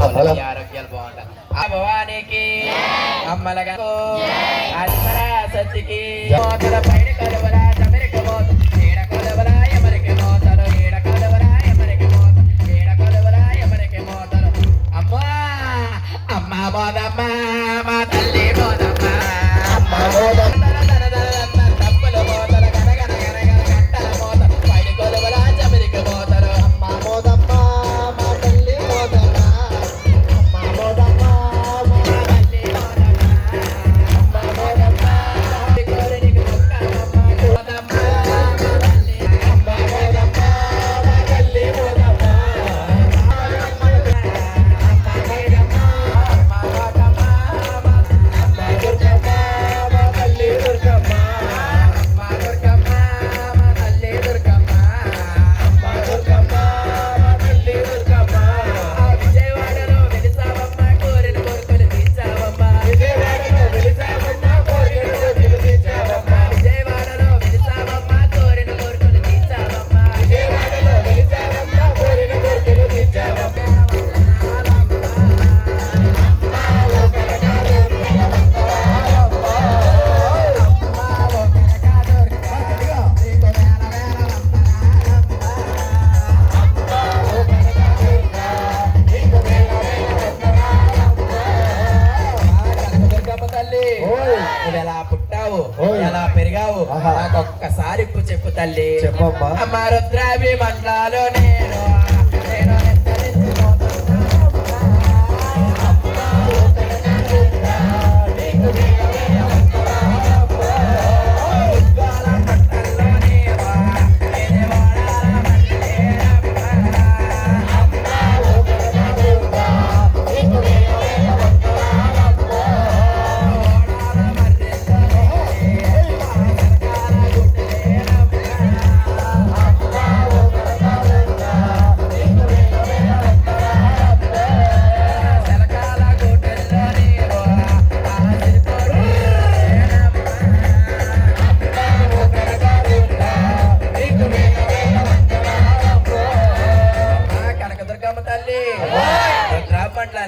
వాళ్ళకి ఆరోగ్యాలు బాగుంటాయి. ఆ భవానికి అమ్మలగా సత్తికి పైన కలవరా పుట్టావు. ఎలా పెరిగావు. నాకు ఒక్కసారి చెప్పు తల్లి చెప్పమ్మా. అమ్మ రుద్రాభి మండలాలు నేను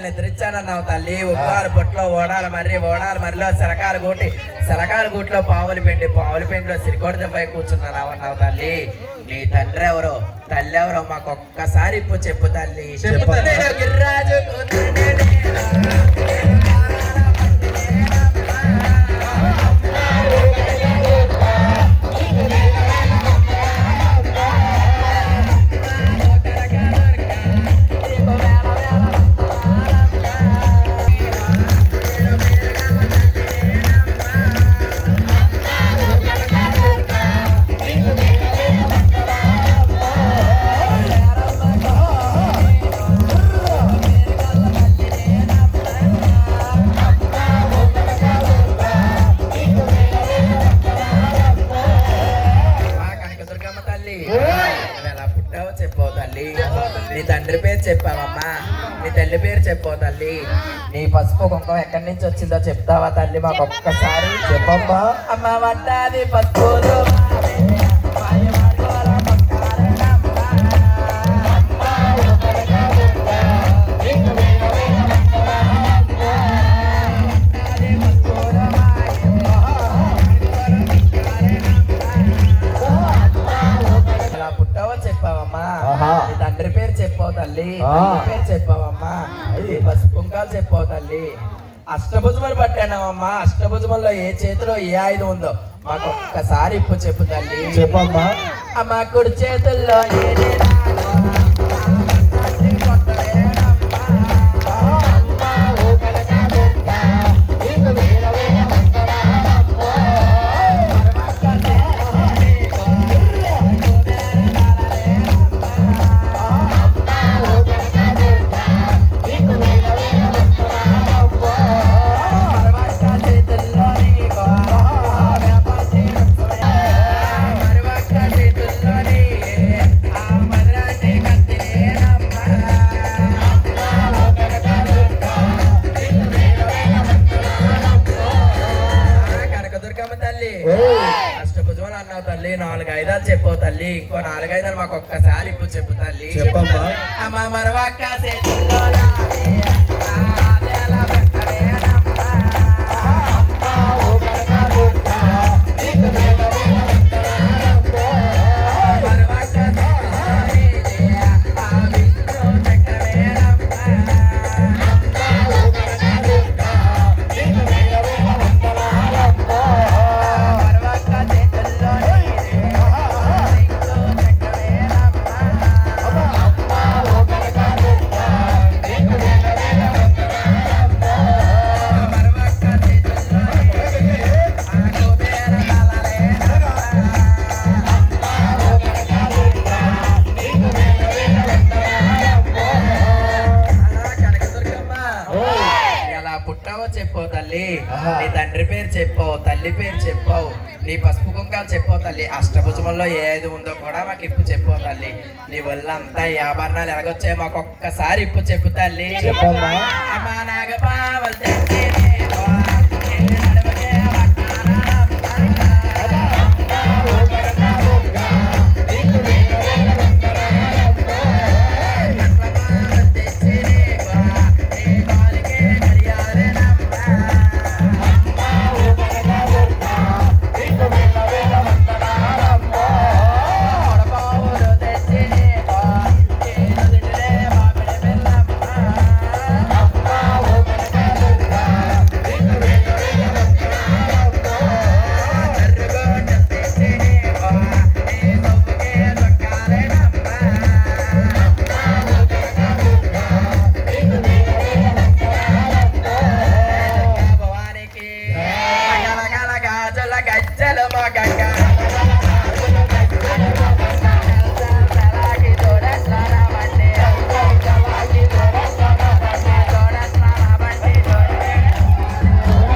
నిద్రించానన్నావు తల్లి. ఉప్పారు బొట్లో ఓడాల మర్రి ఓడాల మర్రిలో సరకాల గూటి. సరకాల గూట్లో పావులు పిండి పావుల పిండిలో సిరికోడిపై కూర్చున్నావు తల్లి. నీ తండ్రి ఎవరో? తల్లి ఎవరో? మాకు ఒక్కసారి ఇప్పుడు చెప్పు తల్లి. గిరిరాజు తల్లి పేరు చెప్పావు తల్లి. నీ పసుపు కుంకుమ ఎక్కడి నుంచి వచ్చిందో చెప్తావా తల్లి మాకు ఒక్కసారి చెప్పమ్మా. అమ్మ వడ్డాది పసుపులు తల్లి. పేరు చెప్పావమ్మా. నీ పసుపు కుంకాలు చెప్పావు తల్లి. అష్టభుజములు పట్టానమ్మా అష్టభుజముల్లో ఏ చేతిలో ఏ ఆయుధం ఉందో మాకు ఒక్కసారి ఇప్పుడు చెప్పు తల్లి. చెప్పమ్మా. అమ్మ కుడి చేతుల్లో ఏది తల్లి. ఏయ్. అష్టభుజములు అన్నావు తల్లి నాలుగు ఐదాలు చెప్పావు తల్లి ఇంకో నాలుగు ఐదాలు మాకు ఒక్కసారి ఇప్పుడు చెప్పు తల్లి. చెప్పమ్మా. అమ్మ మరవక్క పుట్టావో చెప్పు తల్లి. నీ తండ్రి పేరు చెప్పావు తల్లి పేరు చెప్పావు నీ పసుపు కుంకాలు చెప్పావు తల్లి. అష్టభుజముల్లో ఏది ఉందో కూడా మాకు ఇప్పు చెప్పు తల్లి. నీ వల్ల అంతా ఈ ఆభరణాలు ఎలాగొచ్చాయి మాకు ఒక్కసారి ఇప్పు చెప్పు తల్లి. చెప్పమ్మా. అమ్మా నాగపావల్